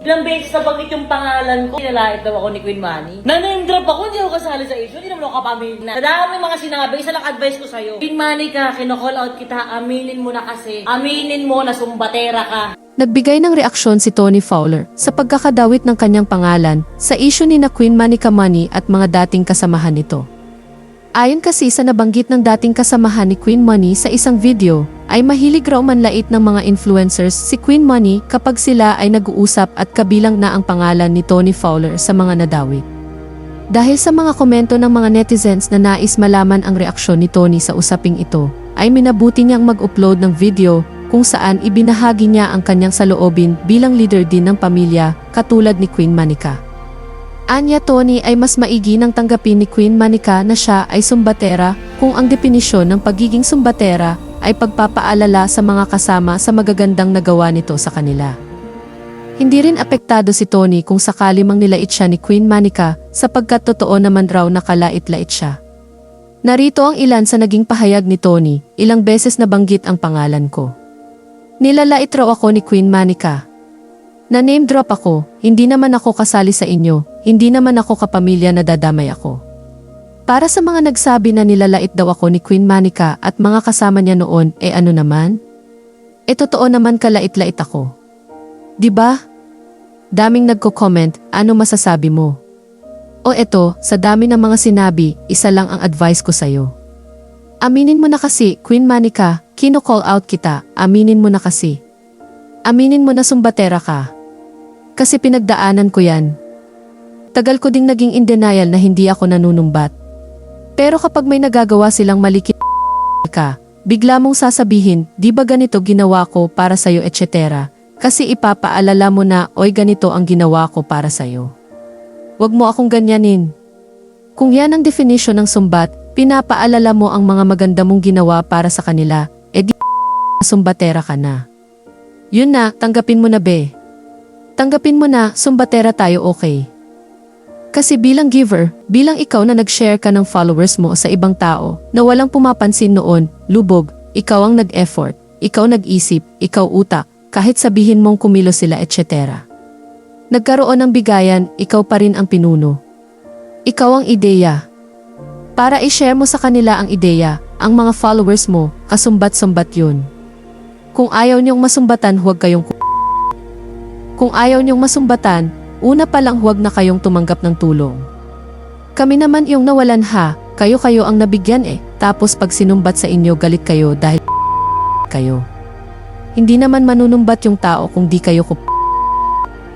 Ilang beses na bagit yung pangalan ko, nilalait daw ako ni Queen Manny. Naname drop ako, hindi ako kasali sa issue, hindi naman ako kapamilya na. Sa mga sinabi, isa lang advice ko sa'yo. Queen Manny ka, kinocall out kita, aminin mo na kasi. Aminin mo na sumbatera ka. Nagbigay ng reaksyon si Tony Fowler sa pagkakadawit ng kanyang pangalan sa issue ni na Queen Manika Money at mga dating kasamahan nito. Ayon kasi sa nabanggit ng dating kasamahan ni Queen Money sa isang video, ay mahilig raw manlait ng mga influencers si Queen Money kapag sila ay nag-uusap at kabilang na ang pangalan ni Tony Fowler sa mga nadawit. Dahil sa mga komento ng mga netizens na nais malaman ang reaksyon ni Tony sa usaping ito, ay minabuti niyang mag-upload ng video kung saan ibinahagi niya ang kanyang saloobin bilang leader din ng pamilya katulad ni Queen Manika. Anya Tony ay mas maigi nang tanggapin ni Queen Manika na siya ay sumbatera kung ang definisyon ng pagiging sumbatera ay pagpapaalala sa mga kasama sa magagandang nagawa nito sa kanila. Hindi rin apektado si Tony kung sakali mang nilait siya ni Queen Manika sapagkat totoo naman raw nakalait-lait siya. Narito ang ilan sa naging pahayag ni Tony, ilang beses nabanggit ang pangalan ko. Nilalait raw ako ni Queen Manika. Na name drop ako, hindi naman ako kasali sa inyo, hindi naman ako kapamilya na dadamay ako. Para sa mga nagsabi na nilalait daw ako ni Queen Manika at mga kasama niya noon, eh ano naman? Eh totoo naman kalait-lait ako. ba? Daming nagko-comment, ano masasabi mo? O eto, sa dami ng mga sinabi, isa lang ang advice ko sa'yo. Aminin mo na kasi, Queen Manika, kino-call out kita, aminin mo na kasi. Aminin mo na sumbatera ka. Kasi pinagdaanan ko yan. Tagal ko ding naging in denial na hindi ako nanunumbat. Pero kapag may nagagawa silang malikit ka, bigla mong sasabihin, di ba ganito ginawa ko para sa'yo etc. Kasi ipapaalala mo na, oy ganito ang ginawa ko para sa'yo. Huwag mo akong ganyanin. Kung yan ang definition ng sumbat, pinapaalala mo ang mga maganda mong ginawa para sa kanila, eh di sumbatera ka na. Yun na, tanggapin mo na be. Tanggapin mo na, sumbatera tayo okay. Kasi bilang giver, bilang ikaw na nag-share ka ng followers mo sa ibang tao na walang pumapansin noon, lubog, ikaw ang nag-effort, ikaw nag-isip, ikaw utak, kahit sabihin mong kumilo sila etc. Nagkaroon ng bigayan, ikaw pa rin ang pinuno. Ikaw ang ideya. Para i-share mo sa kanila ang ideya, ang mga followers mo, kasumbat-sumbat yun. Kung ayaw niyong masumbatan, huwag kayong ku- Kung ayaw niyong masumbatan, una pa lang huwag na kayong tumanggap ng tulong. Kami naman yung nawalan ha, kayo-kayo ang nabigyan eh, tapos pag sinumbat sa inyo galit kayo dahil kayo. Hindi naman manunumbat yung tao kung di kayo kup